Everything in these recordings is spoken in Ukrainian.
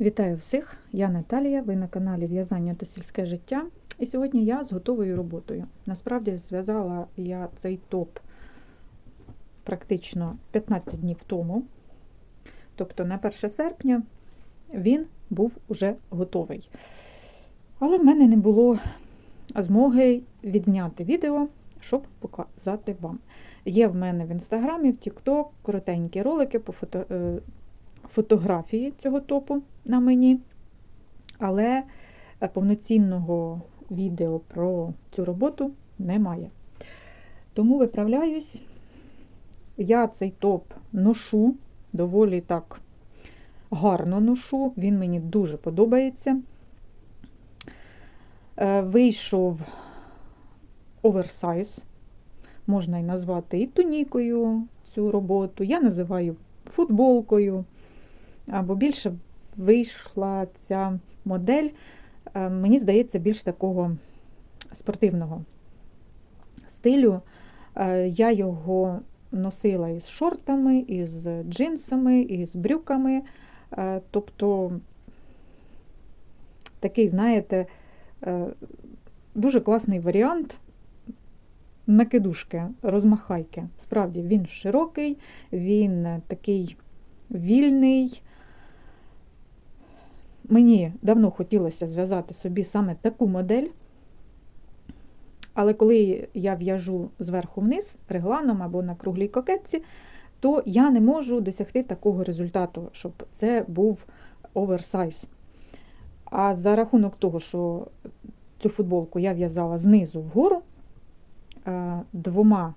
Вітаю всіх! Я Наталія, ви на каналі В'язання та сільське життя. І сьогодні я з готовою роботою. Насправді зв'язала я цей топ практично 15 днів тому. Тобто на 1 серпня він був уже готовий. Але в мене не було змоги відзняти відео, щоб показати вам. Є в мене в інстаграмі, в TikTok коротенькі ролики по фото, е, фотографії цього топу на мені, але повноцінного відео про цю роботу немає. Тому виправляюсь, я цей топ ношу, доволі так гарно ношу, він мені дуже подобається. Е, Вийшов оверсайз, можна і назвати і тунікою цю роботу. Я називаю футболкою. Або більше вийшла ця модель, е, мені здається, більш такого спортивного стилю. Е, Я його носила із шортами, із джинсами, із брюками. Е, Тобто такий, знаєте, дуже класний варіант накидушки, розмахайки. Справді, він широкий, він такий вільний. Мені давно хотілося зв'язати собі саме таку модель, але коли я в'яжу зверху вниз регланом або на круглій кокетці, то я не можу досягти такого результату, щоб це був оверсайз. А за рахунок того, що цю футболку я в'язала знизу вгору е, двома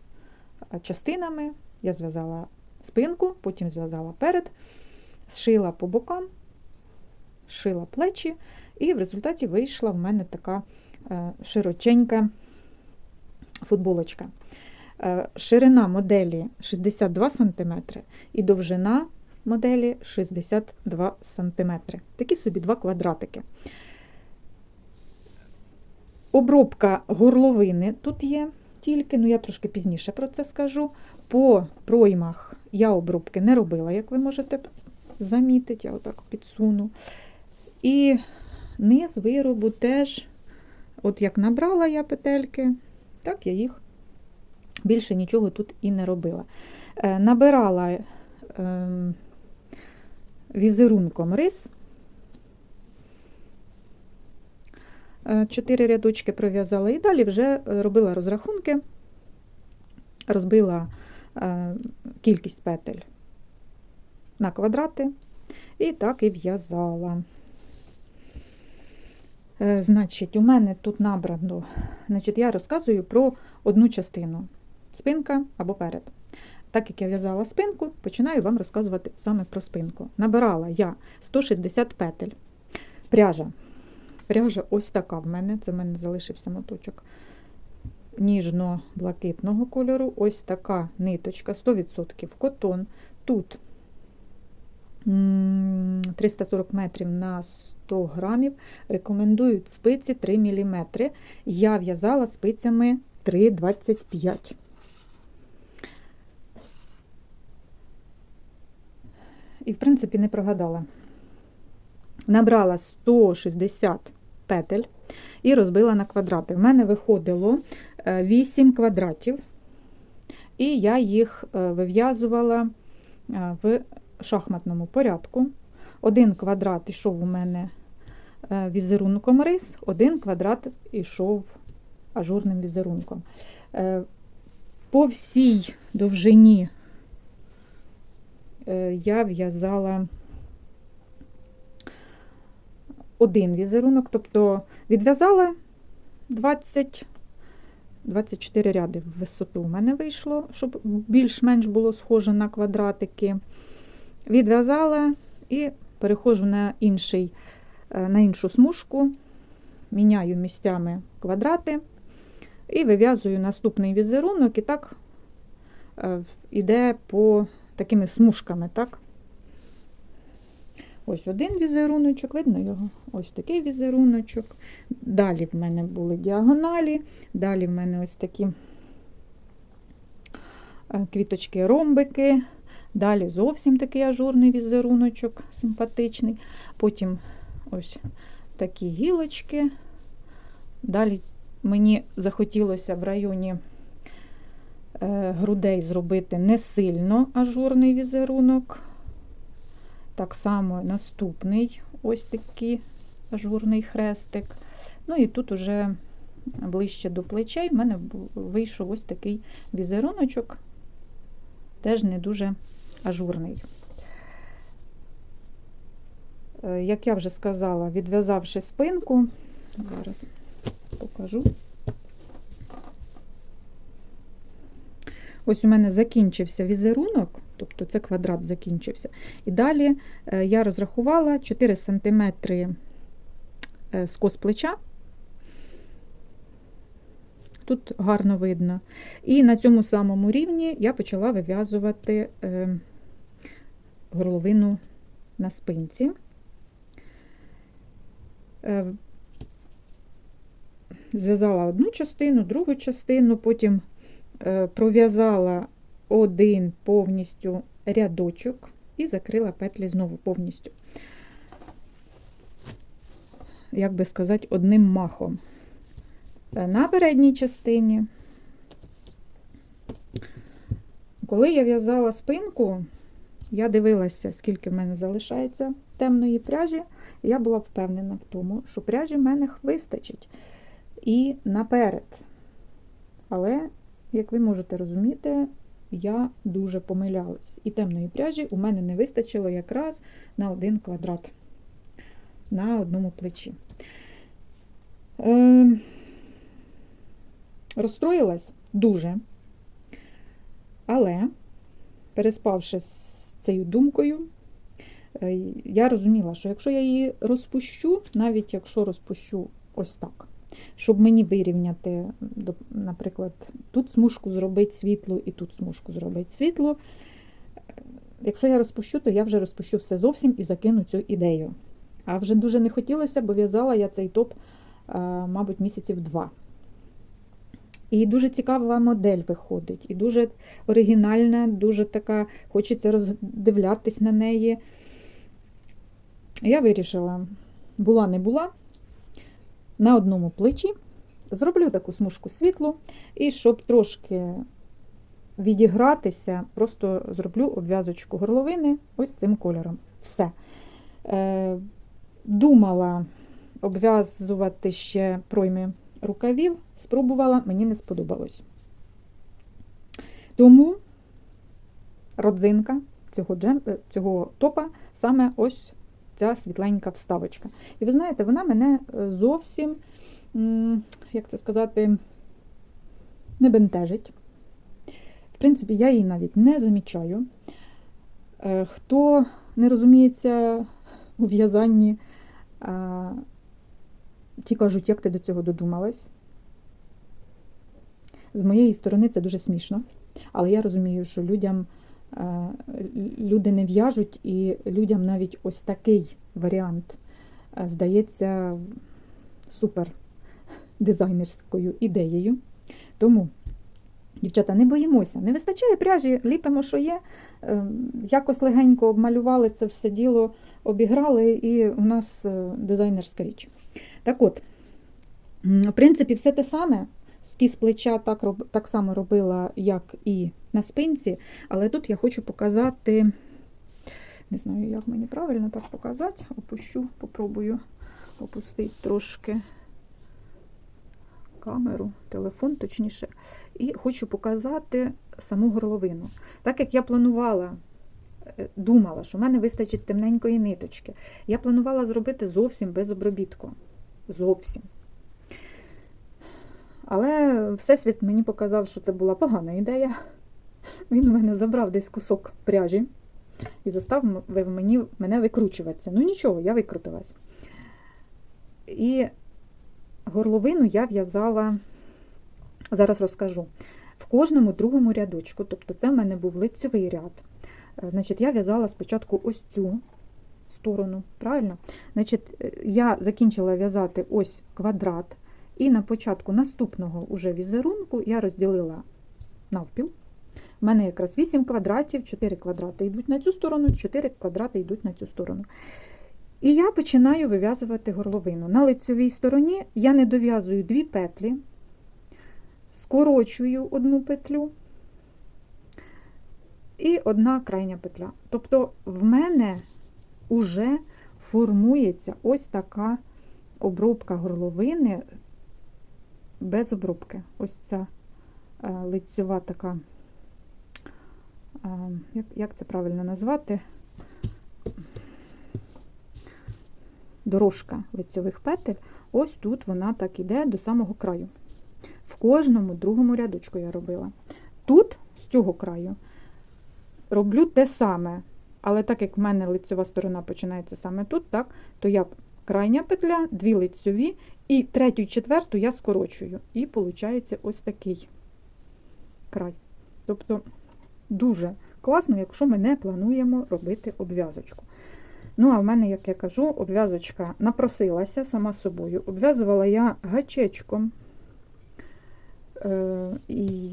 частинами, я зв'язала спинку, потім зв'язала перед, зшила по бокам шила плечі, і в результаті вийшла в мене така е, широченька футболочка. Е, ширина моделі 62 см і довжина моделі 62 см. Такі собі два квадратики. Обробка горловини тут є тільки, ну я трошки пізніше про це скажу. По проймах я обробки не робила, як ви можете замітити, я отак підсуну. І низ виробу теж, от як набрала я петельки, так я їх більше нічого тут і не робила. Е, набирала е, візерунком рис, е, чотири рядочки пров'язала і далі вже робила розрахунки, розбила е, кількість петель на квадрати, і так і в'язала. Е, значить, у мене тут набрано, значить, я розказую про одну частину спинка або перед. Так як я в'язала спинку, починаю вам розказувати саме про спинку. Набирала я 160 петель. Пряжа. Пряжа ось така в мене, це в мене залишився моточок ніжно-блакитного кольору. Ось така ниточка, 100% котон. Тут 340 метрів на 100 грамів. Рекомендують спиці 3 мм. Я в'язала спицями 3,25. І, в принципі, не прогадала. Набрала 160 петель і розбила на квадрати. В мене виходило 8 е, квадратів, і я їх е, вив'язувала е, в шахматному порядку. Один квадрат йшов у мене е, візерунком рис, один квадрат йшов ажурним візерунком. Е, по всій довжині е, я в'язала один візерунок, тобто відв'язала 20. 24 ряди в висоту у мене вийшло, щоб більш-менш було схоже на квадратики. Відв'язала і переходжу на інший, е, на іншу смужку, міняю місцями квадрати і вив'язую наступний візерунок, і так йде по такими смужками. так? Ось один візеруночок, видно його? Ось такий візеруночок. Далі в мене були діагоналі, далі в мене ось такі е, квіточки-ромбики, Далі зовсім такий ажурний візеруночок, симпатичний. Потім ось такі гілочки. Далі мені захотілося в районі е, грудей зробити не сильно ажурний візерунок. Так само наступний ось такий ажурний хрестик. Ну і тут уже ближче до плечей в мене вийшов ось такий візеруночок, теж не дуже ажурний. Е, Як я вже сказала, відв'язавши спинку, зараз покажу. Ось у мене закінчився візерунок, тобто це квадрат закінчився. І далі е, я розрахувала 4 см скос плеча. Тут гарно видно. І на цьому самому рівні я почала вив'язувати е, горловину на спинці. Е, Зв'язала одну частину, другу частину, потім е, пров'язала один повністю рядочок і закрила петлі знову повністю. Як би сказати, одним махом. На передній частині, коли я в'язала спинку, я дивилася, скільки в мене залишається темної пряжі, і я була впевнена в тому, що пряжі в мене вистачить і наперед. Але, як ви можете розуміти, я дуже помилялась. І темної пряжі у мене не вистачило якраз на один квадрат на одному плечі. Е, розстроїлась дуже. Але, переспавши з цією думкою, е, я розуміла, що якщо я її розпущу, навіть якщо розпущу ось так, щоб мені вирівняти, наприклад, тут смужку зробити світло і тут смужку зробити світло. Якщо я розпущу, то я вже розпущу все зовсім і закину цю ідею. А вже дуже не хотілося, бо в'язала я цей топ, мабуть, місяців два. І дуже цікава модель виходить, і дуже оригінальна, дуже така, хочеться роздивлятись на неї. Я вирішила, була не була, на одному плечі зроблю таку смужку світлу, і щоб трошки відігратися, просто зроблю обв'язочку горловини ось цим кольором. Все. Е, думала обв'язувати ще пройми рукавів, спробувала, мені не сподобалось. Тому родзинка цього, джем, е, цього топа саме ось ця світленька вставочка. І ви знаєте, вона мене е, зовсім, як це сказати, не бентежить. В принципі, я її навіть не замічаю. Е, Хто не розуміється у в'язанні, ті кажуть, як ти до цього додумалась. З моєї сторони це дуже смішно, але я розумію, що людям е, люди не в'яжуть, і людям навіть ось такий варіант е, здається супер дизайнерською ідеєю. Тому, дівчата, не боїмося, не вистачає пряжі, ліпимо, що є. Е, Якось легенько обмалювали це все діло, обіграли, і у нас дизайнерська річ. Так от, в принципі, все те саме. Скіз плеча так, так само робила, як і на спинці, але тут я хочу показати, не знаю, як мені правильно так показати, опущу, попробую опустити трошки камеру, телефон точніше, і хочу показати саму горловину. Так як я планувала, е, думала, що в мене вистачить темненької ниточки, я планувала зробити зовсім без обробітку. Зовсім. Але Всесвіт мені показав, що це була погана ідея. Він у мене забрав десь кусок пряжі і заставив мені, мене викручуватися. Ну нічого, я викрутилась. І горловину я в'язала, зараз розкажу, в кожному другому рядочку. Тобто це в мене був лицьовий ряд. Е, Значить, я в'язала спочатку ось цю сторону, правильно? Значить, е, я закінчила в'язати ось квадрат. І на початку наступного уже візерунку я розділила навпіл. У мене якраз 8 квадратів, 4 квадрати йдуть на цю сторону, 4 квадрати йдуть на цю сторону. І я починаю вив'язувати горловину. На лицьовій стороні я не дов'язую дві петлі, скорочую одну петлю і одна крайня петля. Тобто в мене вже формується ось така обробка горловини без обробки. Ось ця е, лицьова така, е, як, як це правильно назвати? Дорожка лицьових петель, ось тут вона так іде до самого краю. В кожному другому рядочку я робила. Тут, з цього краю, роблю те саме. Але так як в мене лицьова сторона починається саме тут, так, то я крайня петля, дві лицьові, і третю і четверту я скорочую. І виходить ось такий край. Тобто дуже класно, якщо ми не плануємо робити обв'язочку. Ну, а в мене, як я кажу, обв'язочка напросилася сама собою. Обв'язувала я гачечком. Е,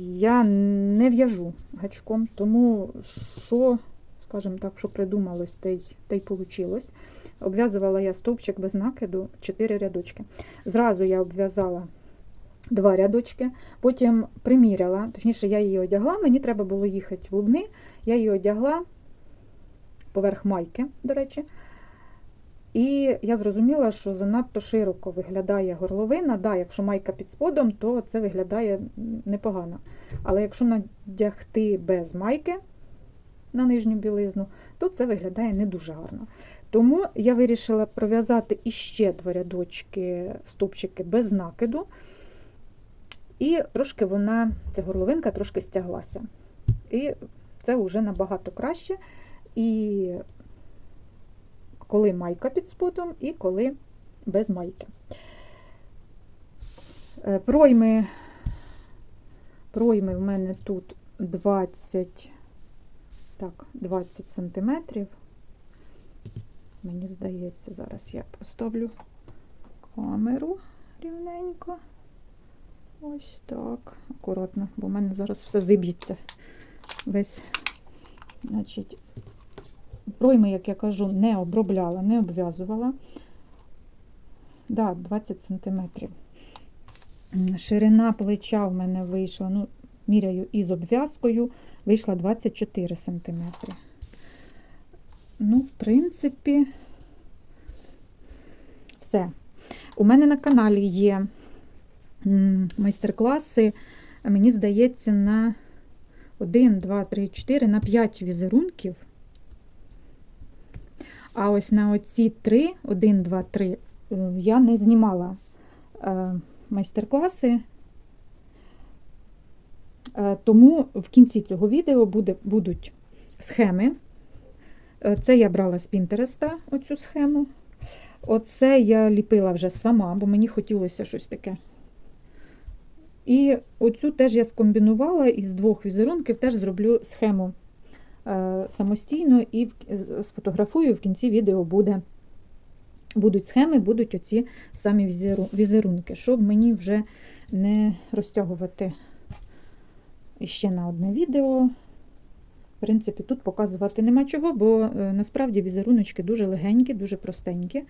Я не в'яжу гачком, тому що, скажімо так, що придумалось, те й, те й получилось. Обв'язувала я стовпчик без накиду 4 рядочки. Зразу я обв'язала два рядочки, потім приміряла, точніше, я її одягла, мені треба було їхати в Лубни, я її одягла поверх майки, до речі. І я зрозуміла, що занадто широко виглядає горловина. Да, якщо майка під сподом, то це виглядає непогано. Але якщо надягти без майки на нижню білизну, то це виглядає не дуже гарно. Тому я вирішила пров'язати іще два рядочки стовпчики без накиду. І трошки вона, ця горловинка трошки стяглася. І це вже набагато краще. І коли майка під сподом, і коли без майки. Е, пройми, пройми в мене тут 20, так, 20 сантиметрів. Мені здається, зараз я поставлю камеру рівненько. Ось так, акуратно, бо в мене зараз все зиб'ється. Весь, значить, пройми, як я кажу, не обробляла, не обв'язувала. Да, 20 см. Ширина плеча в мене вийшла, ну, міряю із обв'язкою, вийшла 24 см. Ну, в принципі, все. У мене на каналі є майстер-класи, мені здається, на 1, 2, 3, 4, на 5 візерунків. А ось на оці 3, 1, 2, 3, я не знімала е, майстер-класи, тому в кінці цього відео буде, будуть схеми. Е, це я брала з Пінтереста оцю схему. Оце я ліпила вже сама, бо мені хотілося щось таке. І оцю теж я скомбінувала із двох візерунків, теж зроблю схему Е, самостійно і сфотографую, в кінці відео буде, будуть схеми, будуть оці самі візерунки, щоб мені вже не розтягувати ще на одне відео. В принципі, тут показувати нема чого, бо е, насправді візеруночки дуже легенькі, дуже простенькі,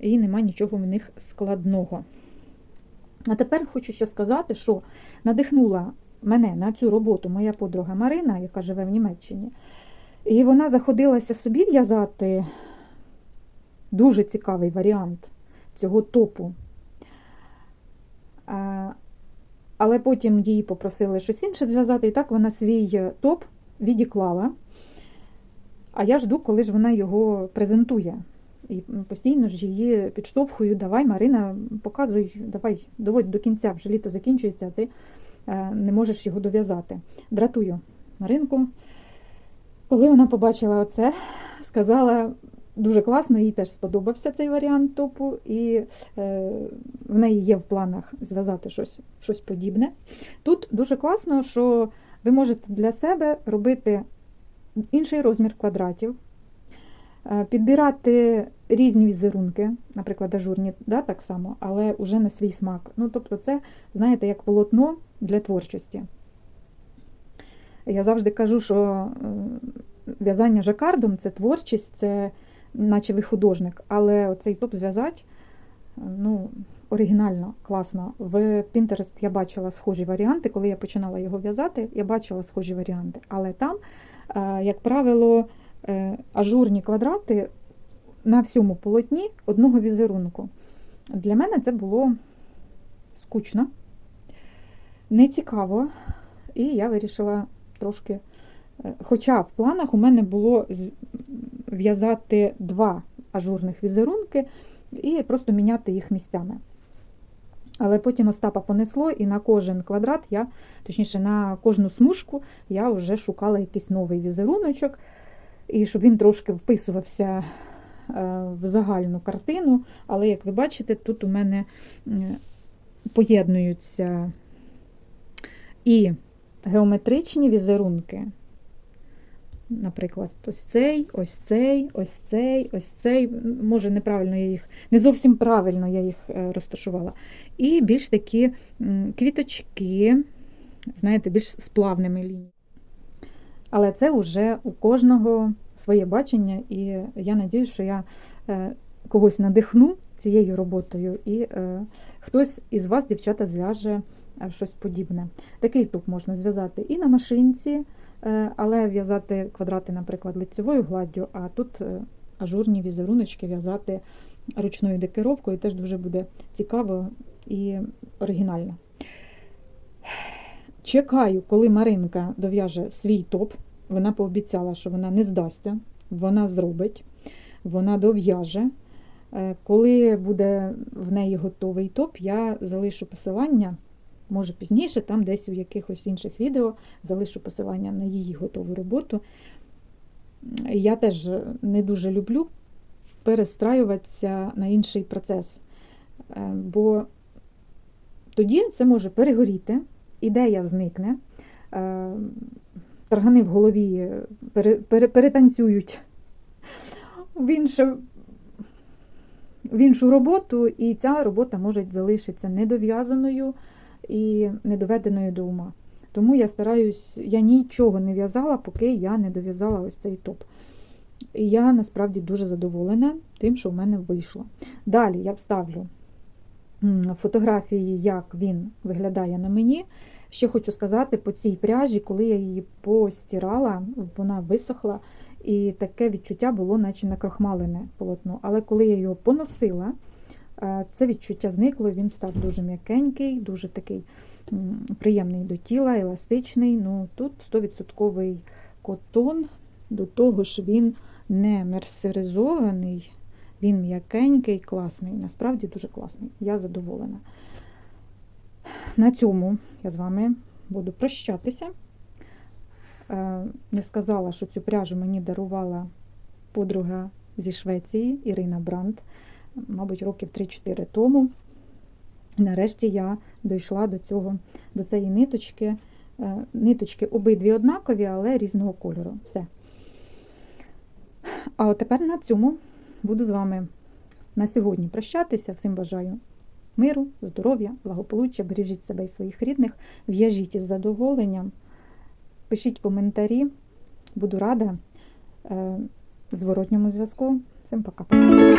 і нема нічого в них складного. А тепер хочу ще сказати, що надихнула мене на цю роботу моя подруга Марина, яка живе в Німеччині. І вона заходилася собі в'язати дуже цікавий варіант цього топу. Але потім її попросили щось інше зв'язати, і так вона свій топ відіклала. А я жду, коли ж вона його презентує. І постійно ж її підштовхую, давай, Марина, показуй, давай, доводь до кінця, вже літо закінчується, ти Е, не можеш його дов'язати. Дратую Маринку. Коли вона побачила оце, сказала, дуже класно, їй теж сподобався цей варіант топу, і е, в неї є в планах зв'язати щось, щось подібне. Тут дуже класно, що ви можете для себе робити інший розмір квадратів. Е, підбирати різні візерунки, наприклад, ажурні, да, так само, але вже на свій смак. Ну, Тобто, це, знаєте, як полотно для творчості. Я завжди кажу, що е, в'язання жакардом це творчість, це наче ви художник, але оцей топ зв'язати ну, оригінально, класно. В Pinterest я бачила схожі варіанти. Коли я починала його в'язати, я бачила схожі варіанти. Але там, е, як правило, е, ажурні квадрати на всьому полотні одного візерунку. Для мене це було скучно, нецікаво, і я вирішила трошки. е, Хоча в планах у мене було в'язати два ажурних візерунки і просто міняти їх місцями. Але потім Остапа понесло, і на кожен квадрат я, точніше, на кожну смужку я вже шукала якийсь новий візеруночок, і щоб він трошки вписувався е, в загальну картину. Але, як ви бачите, тут у мене поєднуються і геометричні візерунки. Наприклад, ось цей, ось цей, ось цей, ось цей. Може, неправильно я їх, не зовсім правильно я їх е, розташувала. І більш такі квіточки, знаєте, більш з плавними лініями. Але це вже у кожного своє бачення, і я надію, що я е, когось надихну цією роботою, і е, хтось із вас, дівчата, зв'яже щось подібне. Такий тук можна зв'язати і на машинці, але в'язати квадрати, наприклад, лицевою гладдю, а тут е, ажурні візеруночки в'язати ручною декоровкою теж дуже буде цікаво і оригінально. Чекаю, коли Маринка дов'яже свій топ. Вона пообіцяла, що вона не здасться, вона зробить, вона дов'яже. Е, Коли буде в неї готовий топ, я залишу посилання, може пізніше, там десь у якихось інших відео залишу посилання на її готову роботу. Я теж не дуже люблю перестраюватися на інший процес, Е, бо тоді це може перегоріти, ідея зникне, е, таргани в голові пере- перетанцюють в інше в іншу роботу, і ця робота може залишитися недов'язаною і недоведеною до ума. Тому я стараюсь, я нічого не в'язала, поки я не дов'язала ось цей топ. І я насправді дуже задоволена тим, що в мене вийшло. Далі я вставлю фотографії, як він виглядає на мені. Ще хочу сказати по цій пряжі, коли я її постирала, вона висохла, і таке відчуття було, наче накрахмалене полотно. Але коли я його поносила, це відчуття зникло, він став дуже м'якенький, дуже такий приємний до тіла, еластичний. Ну, Тут 100% котон, до того ж він не мерсеризований, він м'якенький, класний. Насправді дуже класний. Я задоволена. На цьому я з вами буду прощатися. Е, Не сказала, що цю пряжу мені дарувала подруга зі Швеції Ірина Бранд, мабуть, років 3-4 тому. Нарешті я дійшла до цього, до цієї ниточки. Е, Ниточки обидві однакові, але різного кольору. Все. А от тепер на цьому буду з вами на сьогодні прощатися. Всім бажаю миру, здоров'я, благополуччя, бережіть себе і своїх рідних, в'яжіть із задоволенням, пишіть коментарі, буду рада е, зворотньому зв'язку. Всім пока-пока.